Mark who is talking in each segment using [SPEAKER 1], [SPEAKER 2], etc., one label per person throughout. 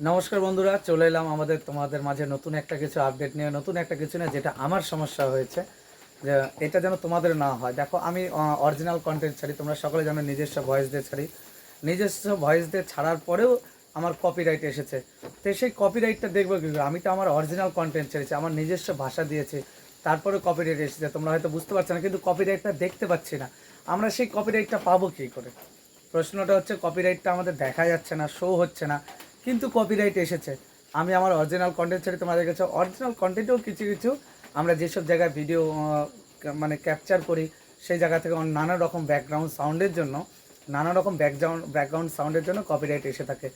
[SPEAKER 1] নমস্কার বন্ধুরা, চলে এলাম আমাদের তোমাদের মাঝে নতুন একটা কিছু আপডেট নিয়ে, নতুন একটা কিছু নিয়ে যেটা আমার সমস্যা হয়েছে, যে এটা যেন তোমাদের না হয়। দেখো, আমি অরিজিনাল কন্টেন্ট ছাড়ি, তোমরা সকলে জানো নিজস্ব ভয়েস দিয়ে ছাড়ি। নিজস্ব ভয়েস দিয়ে ছাড়ার পরেও আমার কপিরাইট এসেছে। তো সেই কপিরাইটটা দেখব কী আমি তো আমার অরিজিনাল কন্টেন্ট ছেড়েছি আমার নিজস্ব ভাষা দিয়েছি তারপরে কপিরাইট এসেছে। তোমরা হয়তো বুঝতে পারছ না, কিন্তু কপিরাইটটা দেখতে পাচ্ছি না। আমরা সেই কপিরাইটটা পাবো কী করে? প্রশ্নটা হচ্ছে কপিরাইটটা আমাদের দেখা যাচ্ছে না শো হচ্ছে না। কিন্তু কপিরাইট এসেছে। আমি আমার অরিজিনাল কন্টেন্ট ছেড়ে তোমাদের কাছে অরিজিনাল কন্টেন্টেও কিছু কিছু আমরা যেসব জায়গায় ভিডিও মানে ক্যাপচার করি, সেই জায়গা থেকে নানা রকম ব্যাকগ্রাউন্ড সাউন্ডের জন্য, নানা রকম ব্যাকগ্রাউন্ড ব্যাকগ্রাউন্ড সাউন্ডের জন্য কপিরাইট এসে থাকে।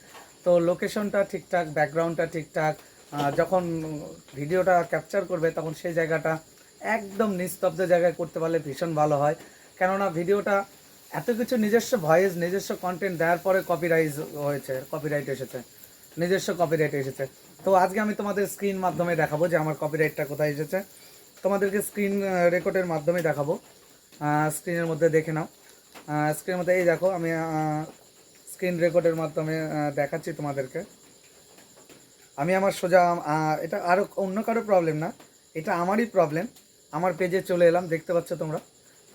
[SPEAKER 1] তো লোকেশনটা ঠিকঠাক ব্যাকগ্রাউন্ডটা ঠিকঠাক যখন ভিডিওটা ক্যাপচার করবে, তখন সেই জায়গাটা একদম নিস্তব্ধ জায়গায় করতে পারলে ভীষণ ভালো হয়। কেননা ভিডিওটা এত কিছু নিজস্ব ভয়েস, নিজস্ব কন্টেন্ট দেওয়ার পরে কপিরাইজ হয়েছে কপিরাইট এসেছে, নিজস্ব কপিরাইট এসেছে। তো আজকে আমি তোমাদের স্ক্রিন মাধ্যমে দেখাবো যে আমার কপিরাইটটা কোথায় এসেছে। তোমাদেরকে স্ক্রিন রেকর্ডের মাধ্যমে দেখাবো। স্ক্রিনের মধ্যে দেখে নাও। স্ক্রিনের মধ্যে, এই দেখো, আমি স্ক্রিন রেকর্ডের মাধ্যমে দেখাচ্ছি তোমাদেরকে। আমি আমার সোজা এটা আরও অন্য কারও প্রবলেম না, এটা আমারই প্রবলেম আমার পেজে চলে এলাম, দেখতে পাচ্ছ তোমরা।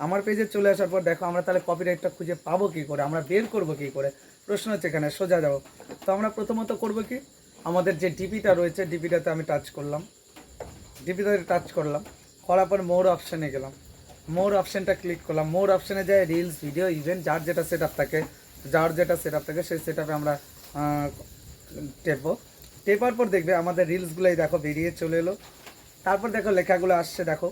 [SPEAKER 1] আমার পেজে চলে আসার পর দেখো আমরা তাহলে কপিরাইটটা খুঁজে পাবো কী করে? আমরা বের করব কী করে? প্রশ্ন হচ্ছে এখানে, সোজা যাব। তো আমরা প্রথমত করব কি? আমাদের যে ডিপিটা রয়েছে ডিপিটাতে আমি টাচ করলাম। ডিপিতে টাচ করলাম। করার পর মোর অপশানে গেলাম। মোর অপশানটা ক্লিক করলাম। মোর অপশানে যায় রিলস ভিডিও ইভেন্ট যার যেটা সেট থাকে, যার যেটা সেট থাকে, সেই সেট আমরা টেপবো। টেপার পর দেখবে আমাদের রিলসগুলোই দেখো, বেরিয়ে চলে এলো। তারপর দেখো লেখাগুলো আসছে, দেখো।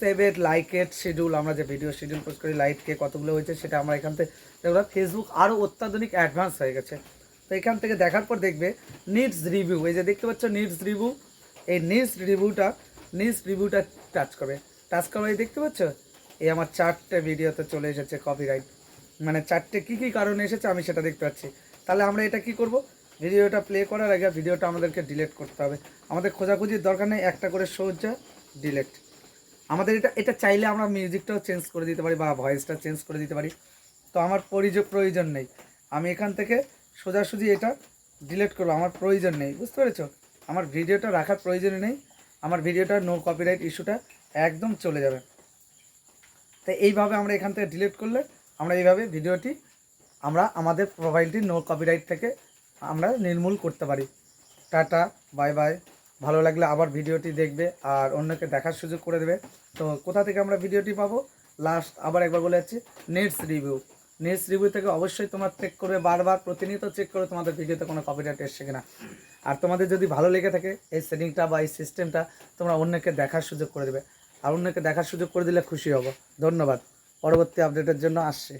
[SPEAKER 1] সেভ লাইকের শিডিউল আমরা যে ভিডিও শিডিউল পোস্ট করি লাইটকে কতগুলো হয়েছে সেটা আমরা এখান থেকে দেখলাম ফেসবুক আরও অত্যাধুনিক অ্যাডভান্স হয়ে গেছে। তো এখান থেকে দেখার পর দেখবে নিডস রিভিউ এই যে দেখতে পাচ্ছ নিডস রিভিউ এই নিডস রিভিউটা নিডস রিভিউটা টাচ করবে। টাচ করবে এই দেখতে পাচ্ছ, এই আমার চারটে ভিডিওতে চলে এসেছে কপিরাইট মানে চারটে কী কী কারণে এসেছে আমি সেটা দেখতে পাচ্ছি। তাহলে আমরা এটা কি করব? ভিডিওটা প্লে করার আগে ভিডিওটা আমাদেরকে ডিলেট করতে হবে। আমাদের খোঁজাখুঁজির দরকার নেই, একটা করে সোজা ডিলেট আমাদের এটা এটা চাইলে আমরা মিউজিকটাও চেঞ্জ করে দিতে পারি বা ভয়েসটা চেঞ্জ করে দিতে পারি। তো আমার পরিযোগ, প্রয়োজন নেই। আমি এখান থেকে সোজাসুজি এটা ডিলিট করব, আমার প্রয়োজন নেই। বুঝতে পেরেছ? আমার ভিডিওটা রাখার প্রয়োজন নেই। আমার ভিডিওটা নো কপিরাইট ইস্যুটা একদম চলে যাবে। তো এইভাবে আমরা এখান থেকে ডিলিট করলে আমরা এইভাবে ভিডিওটি আমরা আমাদের প্রোফাইলটি নো কপিরাইট থেকে আমরা নির্মূল করতে পারি। টাটা বাই বাই ভালো লাগলে আবার ভিডিওটি দেখবে আর অন্যকে দেখার সুযোগ করে দেবে। তো কোথা থেকে আমরা ভিডিওটি পাবো? লাস্ট আবার একবার বলে যাচ্ছি নেটস রিভিউ নেটস রিভিউ থেকে অবশ্যই তোমার চেক করবে, বারবার প্রতিনিয়ত চেক করবে তোমাদের ভিডিওতে কোনো কপিরাইট এসছে কিনা। আর তোমাদের যদি ভালো লেগে থাকে এই সেটিংটা বা এই সিস্টেমটা তোমরা অন্যকে দেখার সুযোগ করে দেবে। আর অন্যকে দেখার সুযোগ করে দিলে খুশি হব। ধন্যবাদ। পরবর্তী আপডেটের জন্য আসছে।